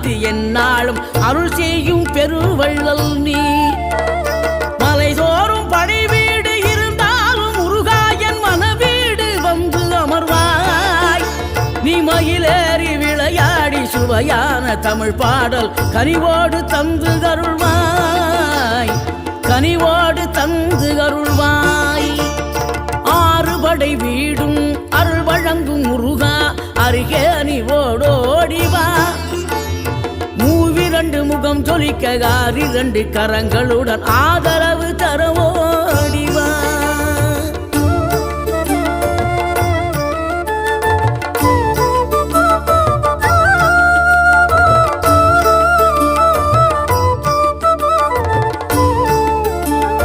காத்து என்னாலும் அருள் செய்யும் பெருவள்ளல் நீ. மலைதோறும் படை வீடு இருந்தாலும் முருகாயன் மனவீடு வந்து அமர்வாய். நீ மயிலேறி விளையாடி சுவையான தமிழ் பாடல் கனிவோடு தந்து அருள்வாய். கனிவோடு தந்து அருள்வாய். ஆறுபடை வீடும் அருள் வழங்கும் முருகா அருகே அணிவோடோடி மூவிரண்டு காரி ரெண்டு கரங்களுடன் ஆதரவு தரும்.